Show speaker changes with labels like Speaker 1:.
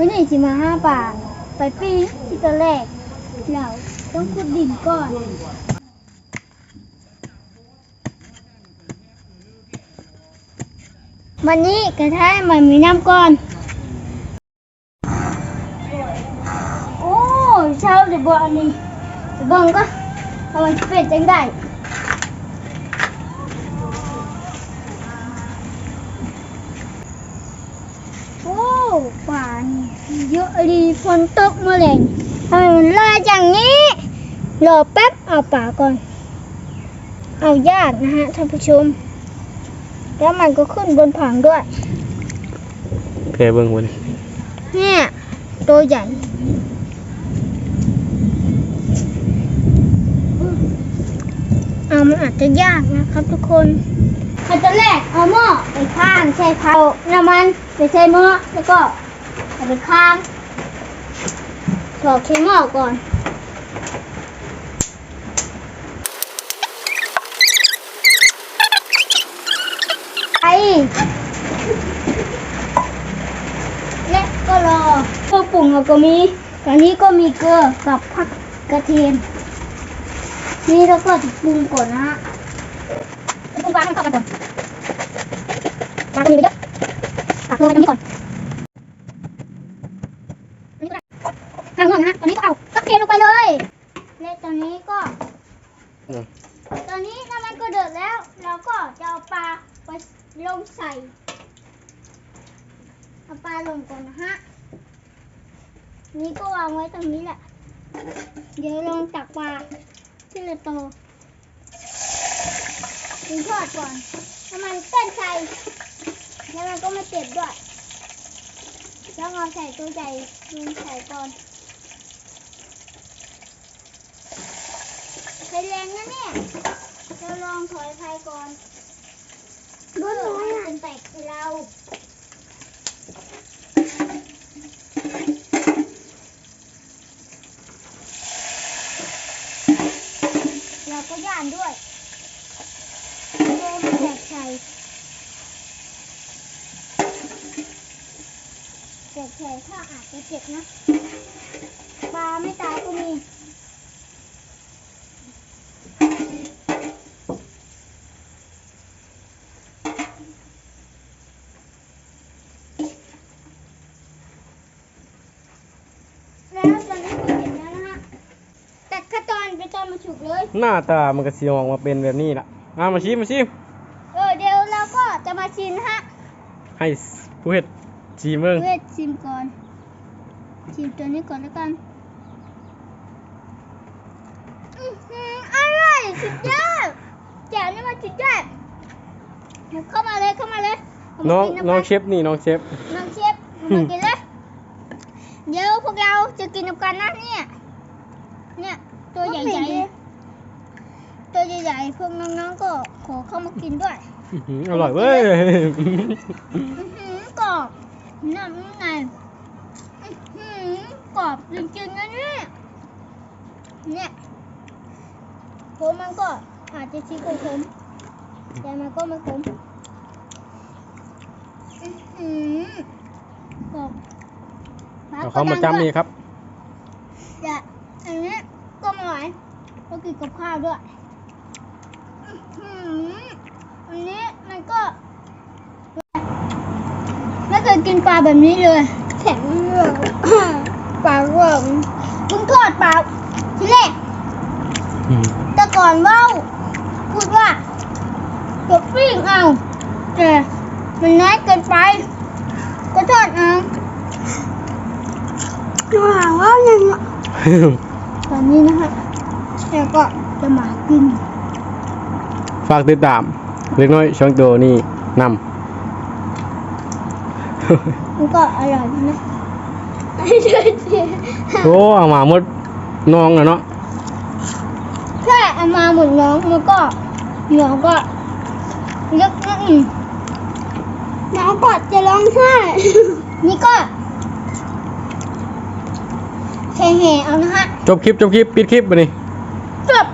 Speaker 1: วันนี้สิมาห้าป่าไปปีที่ตัวแรกเราต้องขุดดินก่อนวันนี้กระทะมันมีน้ำก่อน โอ้เช้าเดี๋ยวบอกอันนี้เดี๋ยวบิ่งก็ทำไมนเป็นจังได้ ป่านเยอะดีฝนตกมาเลยทำไมมันลอยอย่างนี้ รอแป๊บเอาป่าก่อน เอายากนะฮะท่านผู้ชม แล้วมันก็ขึ้นบนผังด้วย
Speaker 2: เพเบิ่งวัน
Speaker 1: เนี่ยตัวใหญ่เอามันอาจจะยากนะครับทุกคน ขั้นตอนแรกเอาหม้อไปข้างใส่เผาน้ำมันไปใส่หม้อแล้วก็เอาไปข้างถอดใช้หม้อก่อนไปและก็รอเครื่องปรุงเราก็มีตอนนี้ก็มีเกลือกับผักกระเทียมนี่เราก็ปรุงก่อนนะ ฮะปรุงปลาให้เข้ากันก่อนปลาก็มีไปเยอะตักลงไปตรงนี้ก่อนทางห่วงนะฮะตอนนี้ก็เอากระเทลงไปเลยแลตอนนี้ก็ตอนนี้น้ำมันก็เดือดแล้ว เราก็จะเอาปลาไปลงใส่ เอาปลาลงก่อนนะฮะ นี่ก็วางไว้ตรงนี้แหละ เดี๋ยวลองตักปลาที่ละโต ถึงทอดก่อนน้ำมันเต้นใส่แล้วมันก็ไม่เจ็บด้วย แล้วเอาใส่ตัวใหญ่ลุงใส่ก่อนไฟแรงนะเนี่ยเราลองถอยไฟก่อนเพื่อให้เป็นแตกให้เราเราก็ย่านด้วยโดน แตกใส่แตกใส่ถ้าอาจจะเจ็บนะปลาไม่ตายก็มีแล้วตอนนี้ก็เสร็จแล้วนะฮะตัดขั้นตอนไปตอนมาฉุกเลย
Speaker 2: หน้าตามันก็สิออกมาเป็นแบบนี้ละอะมาชิมมาชิม
Speaker 1: เออเดี๋ยวเราก็ จะมาชิมนะฮะ
Speaker 2: ให้ผู้เฮ็ดชิมเบิ่ง
Speaker 1: เวทชิมก่อนชิมตัวนี้ก่อนแล้วกันอื้อหืออร่อยสุดยอดแจ่วนี่มันสุดยอดเข้ามาเลยเข้ามาเลยเข้ามา
Speaker 2: น้อง
Speaker 1: กิะ
Speaker 2: น้อง
Speaker 1: คะ
Speaker 2: เชฟนี่น้องเชฟ
Speaker 1: น้องเชฟมากินเลยเดี๋ยวพวกเราจะกินนำกันนะเนี่ยเนี่ยตัวใหญ่ๆตัวใหญ่ๆพวกน้องๆก็ขอเข้ามากินด้วย
Speaker 2: อื้อหืออร่อยเว้ย
Speaker 1: อื้อหือกรอบน้ำในอื้อหือกรอบจริงๆนะเนี่ยเนี่ยผมมันก็อาจจะชี้ขมๆแต่มันก็ไม่ขมอื้อหือกรอบ
Speaker 2: เอาเขามาจำนี่ครับ
Speaker 1: จะอันนี้ก็ไม่ไหวก็กินกับข้าวด้วยอื้อหือ อันนี้มันก็ไม่เคยกินปลาแบบนี้เลย แข็งเลยปลาเริ่มเพิ่งทอดปลาทีแรก
Speaker 2: อืม
Speaker 1: แต่ก่อนว่าวพูดว่าจะปิ้งเอาแต่มันน้อยเกินไป ก็ทอดเอาจะหาว่ายังไงตอนนี้นะฮะแล้วก็จะมากิน
Speaker 2: ฝากติดตาม เล็กน้อยช่องโตนี่นำ
Speaker 1: มันก็อร่อยนะไม่ใช่สิ
Speaker 2: โอ้เอามาหมดน้องอะเนาะ
Speaker 1: แค่เอามาหมดน้องมันก็เหนียวก็เล็กนิดหนึ่งน้องก็จะร้องไห้นี่ก็แค่แห่เอานะฮะ
Speaker 2: จบคลิปจบคลิปปิดคลิปไปนี่
Speaker 1: จบ